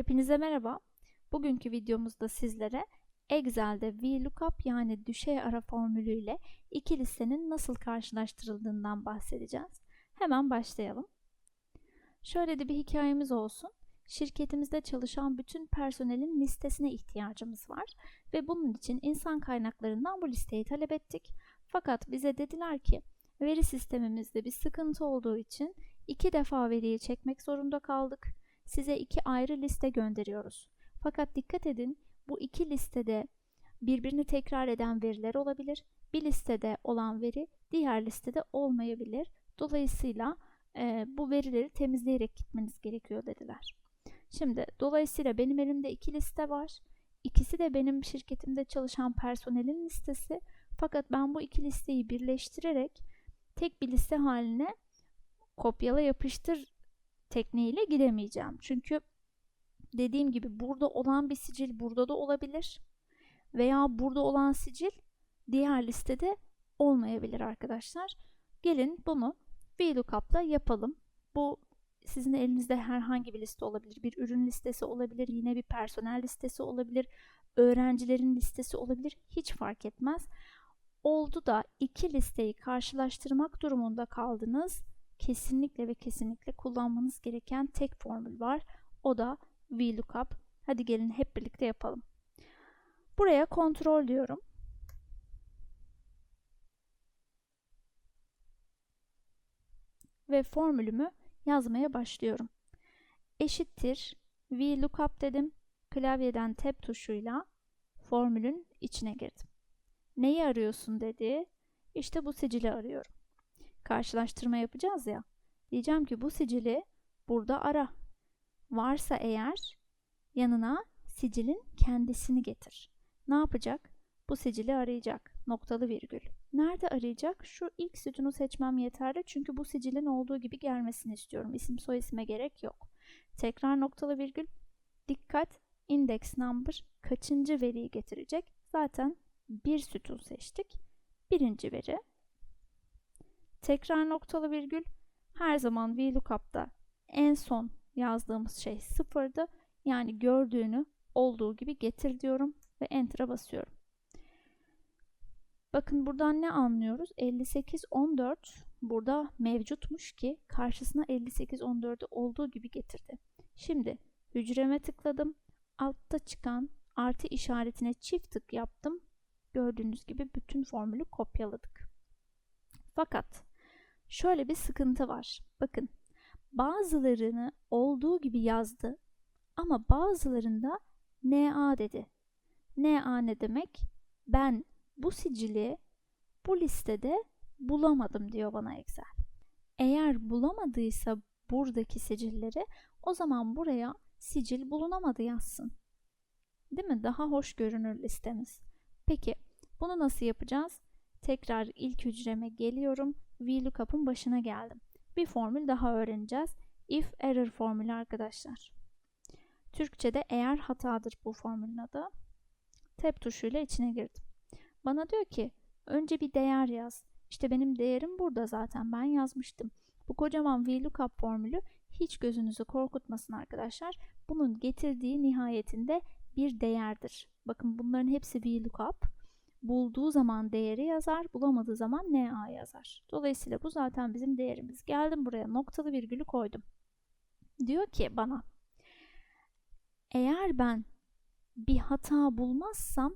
Hepinize merhaba. Bugünkü videomuzda sizlere Excel'de VLOOKUP yani düşey ara formülüyle iki listenin nasıl karşılaştırıldığından bahsedeceğiz. Hemen başlayalım. Şöyle de bir hikayemiz olsun. Şirketimizde çalışan bütün personelin listesine ihtiyacımız var ve bunun için insan kaynaklarından bu listeyi talep ettik. Fakat bize dediler ki veri sistemimizde bir sıkıntı olduğu için iki defa veriyi çekmek zorunda kaldık size iki ayrı liste gönderiyoruz. Fakat dikkat edin bu iki listede birbirini tekrar eden veriler olabilir. Bir listede olan veri diğer listede olmayabilir. Dolayısıyla e, bu verileri temizleyerek gitmeniz gerekiyor dediler. Şimdi dolayısıyla benim elimde iki liste var. İkisi de benim şirketimde çalışan personelin listesi. Fakat ben bu iki listeyi birleştirerek tek bir liste haline kopyala yapıştır tekniğiyle gidemeyeceğim. Çünkü dediğim gibi burada olan bir sicil burada da olabilir. Veya burada olan sicil diğer listede olmayabilir arkadaşlar. Gelin bunu VLOOKUP'la yapalım. Bu sizin elinizde herhangi bir liste olabilir. Bir ürün listesi olabilir, yine bir personel listesi olabilir, öğrencilerin listesi olabilir. Hiç fark etmez. Oldu da iki listeyi karşılaştırmak durumunda kaldınız kesinlikle ve kesinlikle kullanmanız gereken tek formül var. O da VLOOKUP. Hadi gelin hep birlikte yapalım. Buraya kontrol diyorum. Ve formülümü yazmaya başlıyorum. Eşittir VLOOKUP dedim. Klavyeden tab tuşuyla formülün içine girdim. Neyi arıyorsun dedi. İşte bu sicili arıyorum karşılaştırma yapacağız ya. Diyeceğim ki bu sicili burada ara. Varsa eğer yanına sicilin kendisini getir. Ne yapacak? Bu sicili arayacak. Noktalı virgül. Nerede arayacak? Şu ilk sütunu seçmem yeterli çünkü bu sicilin olduğu gibi gelmesini istiyorum. İsim soy isime gerek yok. Tekrar noktalı virgül. Dikkat index number kaçıncı veriyi getirecek? Zaten bir sütun seçtik. Birinci veri Tekrar noktalı virgül. Her zaman VLOOKUP'ta en son yazdığımız şey sıfırdı. Yani gördüğünü olduğu gibi getir diyorum ve Enter'a basıyorum. Bakın buradan ne anlıyoruz? 5814 burada mevcutmuş ki karşısına 5814'ü olduğu gibi getirdi. Şimdi hücreme tıkladım. Altta çıkan artı işaretine çift tık yaptım. Gördüğünüz gibi bütün formülü kopyaladık. Fakat şöyle bir sıkıntı var. Bakın bazılarını olduğu gibi yazdı ama bazılarında NA dedi. NA ne demek? Ben bu sicili bu listede bulamadım diyor bana Excel. Eğer bulamadıysa buradaki sicilleri o zaman buraya sicil bulunamadı yazsın. Değil mi? Daha hoş görünür listemiz. Peki bunu nasıl yapacağız? Tekrar ilk hücreme geliyorum VLOOKUP'ın başına geldim. Bir formül daha öğreneceğiz. If error formülü arkadaşlar. Türkçe'de eğer hatadır bu formülün adı. Tab tuşuyla içine girdim. Bana diyor ki önce bir değer yaz. İşte benim değerim burada zaten ben yazmıştım. Bu kocaman VLOOKUP formülü hiç gözünüzü korkutmasın arkadaşlar. Bunun getirdiği nihayetinde bir değerdir. Bakın bunların hepsi VLOOKUP bulduğu zaman değeri yazar, bulamadığı zaman NA yazar. Dolayısıyla bu zaten bizim değerimiz. Geldim buraya noktalı virgülü koydum. Diyor ki bana eğer ben bir hata bulmazsam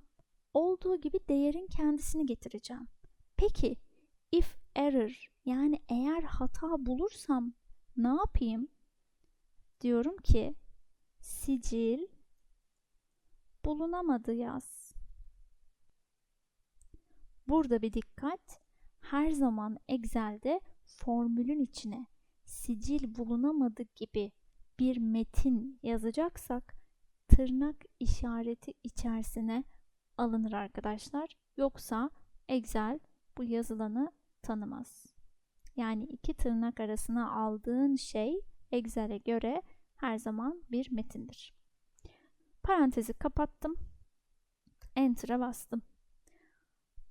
olduğu gibi değerin kendisini getireceğim. Peki if error yani eğer hata bulursam ne yapayım? Diyorum ki sicil bulunamadı yaz. Burada bir dikkat. Her zaman Excel'de formülün içine sicil bulunamadı gibi bir metin yazacaksak tırnak işareti içerisine alınır arkadaşlar. Yoksa Excel bu yazılanı tanımaz. Yani iki tırnak arasına aldığın şey Excel'e göre her zaman bir metindir. Parantezi kapattım. Enter'a bastım.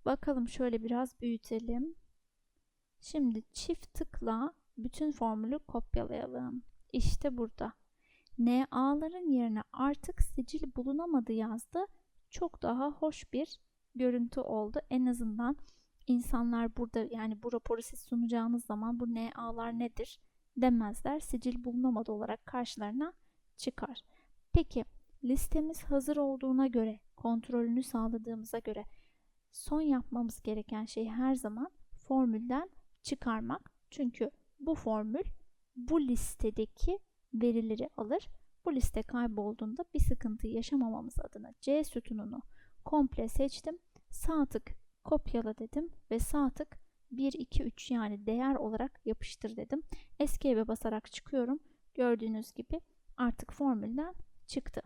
Bakalım şöyle biraz büyütelim. Şimdi çift tıkla bütün formülü kopyalayalım. İşte burada. NA'ların yerine artık sicil bulunamadı yazdı. Çok daha hoş bir görüntü oldu. En azından insanlar burada yani bu raporu siz sunacağınız zaman bu NA'lar nedir demezler. Sicil bulunamadı olarak karşılarına çıkar. Peki listemiz hazır olduğuna göre, kontrolünü sağladığımıza göre son yapmamız gereken şey her zaman formülden çıkarmak. Çünkü bu formül bu listedeki verileri alır. Bu liste kaybolduğunda bir sıkıntı yaşamamamız adına C sütununu komple seçtim. Sağ tık kopyala dedim ve sağ tık 1, 2, 3 yani değer olarak yapıştır dedim. Escape'e basarak çıkıyorum. Gördüğünüz gibi artık formülden çıktı.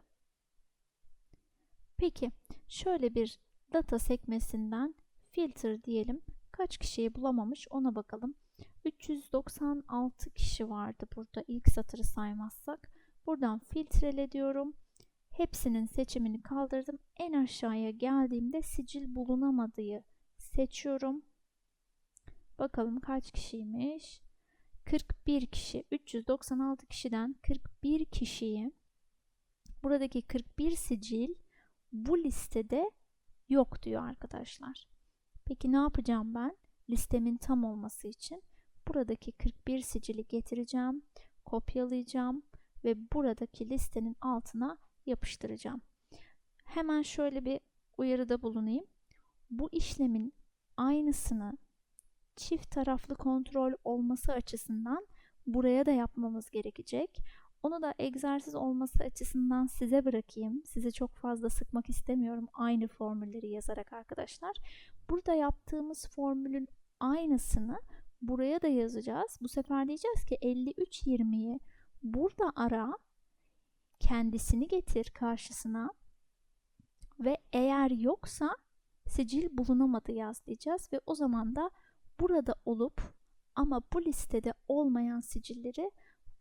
Peki şöyle bir data sekmesinden filter diyelim. Kaç kişiyi bulamamış ona bakalım. 396 kişi vardı burada ilk satırı saymazsak. Buradan filtrele diyorum. Hepsinin seçimini kaldırdım. En aşağıya geldiğimde sicil bulunamadığı seçiyorum. Bakalım kaç kişiymiş? 41 kişi. 396 kişiden 41 kişiyi buradaki 41 sicil bu listede yok diyor arkadaşlar. Peki ne yapacağım ben? Listemin tam olması için buradaki 41 sicili getireceğim, kopyalayacağım ve buradaki listenin altına yapıştıracağım. Hemen şöyle bir uyarıda bulunayım. Bu işlemin aynısını çift taraflı kontrol olması açısından buraya da yapmamız gerekecek. Onu da egzersiz olması açısından size bırakayım. Sizi çok fazla sıkmak istemiyorum aynı formülleri yazarak arkadaşlar. Burada yaptığımız formülün aynısını buraya da yazacağız. Bu sefer diyeceğiz ki 53.20'yi burada ara, kendisini getir karşısına ve eğer yoksa sicil bulunamadı yaz diyeceğiz ve o zaman da burada olup ama bu listede olmayan sicilleri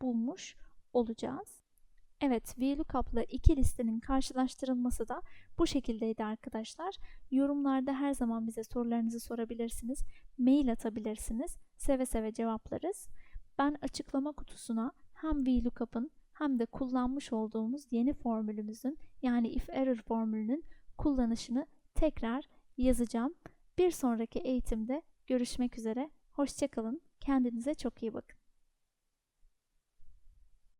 bulmuş olacağız. Evet, VLOOKUP'la iki listenin karşılaştırılması da bu şekildeydi arkadaşlar. Yorumlarda her zaman bize sorularınızı sorabilirsiniz. Mail atabilirsiniz. Seve seve cevaplarız. Ben açıklama kutusuna hem VLOOKUP'ın hem de kullanmış olduğumuz yeni formülümüzün yani if error formülünün kullanışını tekrar yazacağım. Bir sonraki eğitimde görüşmek üzere. Hoşçakalın. Kendinize çok iyi bakın.